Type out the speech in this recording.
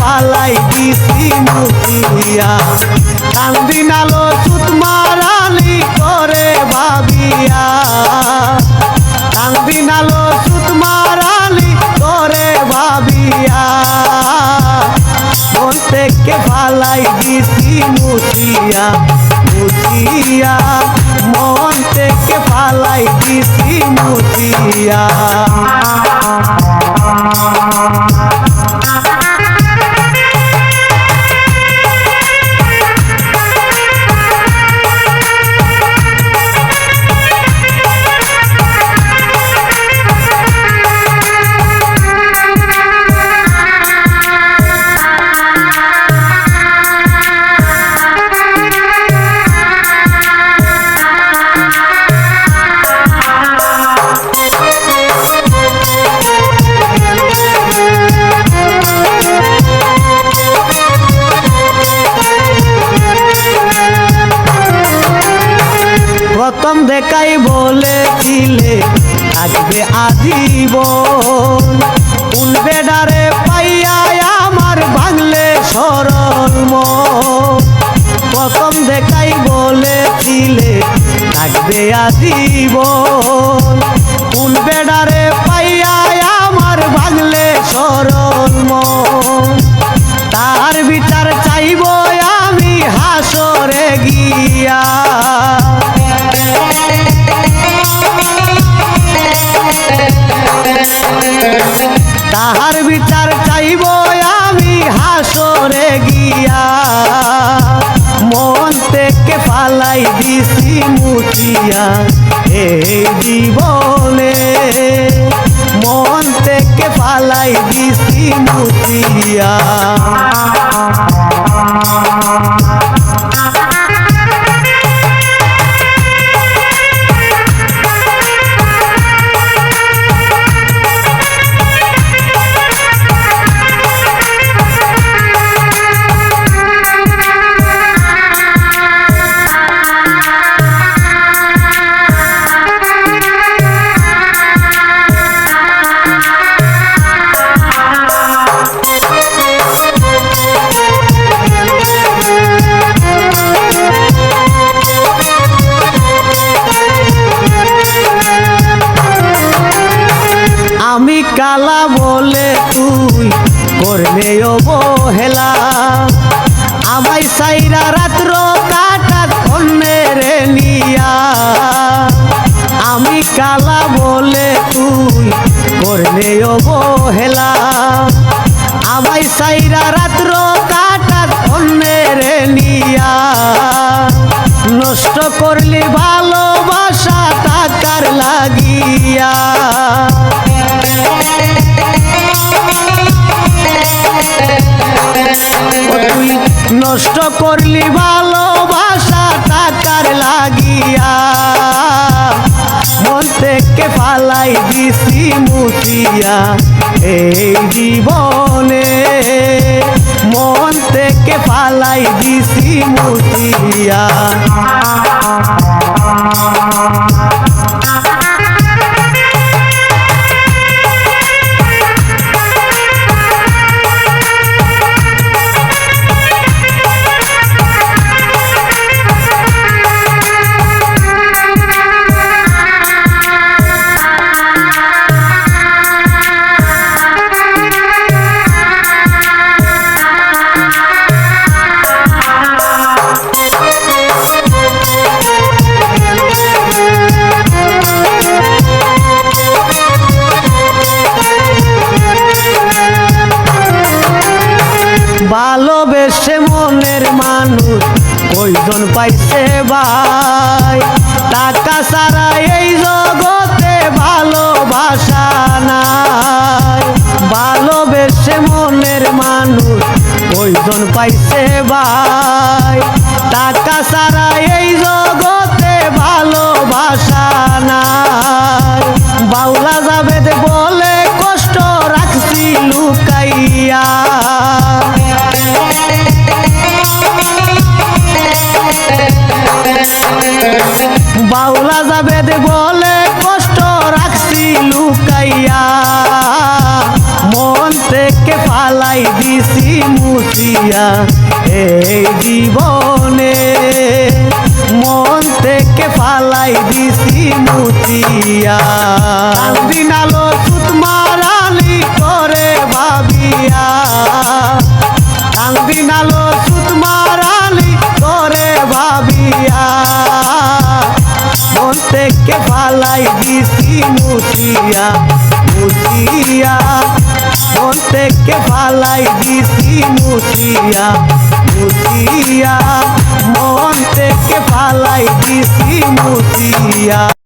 পালাই দিছি মুছিয়া কান্দি নালো চুত মারালি করে ভাবিয়া। কান্দি নালো চুত মারালি করে ভাবিয়া। মন থেকে পালাই দিছি মুছিয়া মুছিয়া মন থেকে পালাই দিছি মুছিয়া দেখাই বলেছিলে, থাকবে আজীব কোন বেডারে পাইয়া আমার ভাঙলে সরল। প্রথম দেখাই বলেছিলে, থাকবে আজীব কোন বেডারে হাসরে গিয়া। মন থেকে পালাই দিছি মুতিয়া। এই জীবনে মন থেকে পালাই দিছি মুছিয়া করলে অবহেলা আমাই সাইরা রাত্র কাটাত অন্যের নিয়া। আমি কালা বলে তুই করলে অবহেলা আমাই সাইরা রাত্র কাটাত অন্যের নিয়া। নষ্ট করলি ভালোবাসা নষ্ট করলি ভালোবাসা টাকার লাগিয়া। মন থেকে পালাই দিছি মুতিয়া এই জীবনে। মন থেকে পালাই দিছি মুছিয়া। ভালোবেসে মনের মানুষ কইজন পাইছে ভাই? টাকা সারা এই জগতে ভালোবাসা নাই। ভালোবেসে মনের মানুষ কইজন পাইছে ভাই? টাকা সারা এই জগতে ভালোবাসা নাই। বাউলা বাউলা যাবে বলে কষ্ট রাখছি লুকাইয়া। মন থেকে ফালাই দিছি মুতিয়া এই জীবনে মন থেকে ফালাই দিছি মুতিয়া দিনালো তুতমারালি করে ভাবিয়া। দিনালো থেকে ফালাই দিছি মুছিয়া মুছিয়া মন থেকে ফালাই দিছি মুছিয়া মুছিয়া মন থেকে ফালাই দিছি মুছিয়া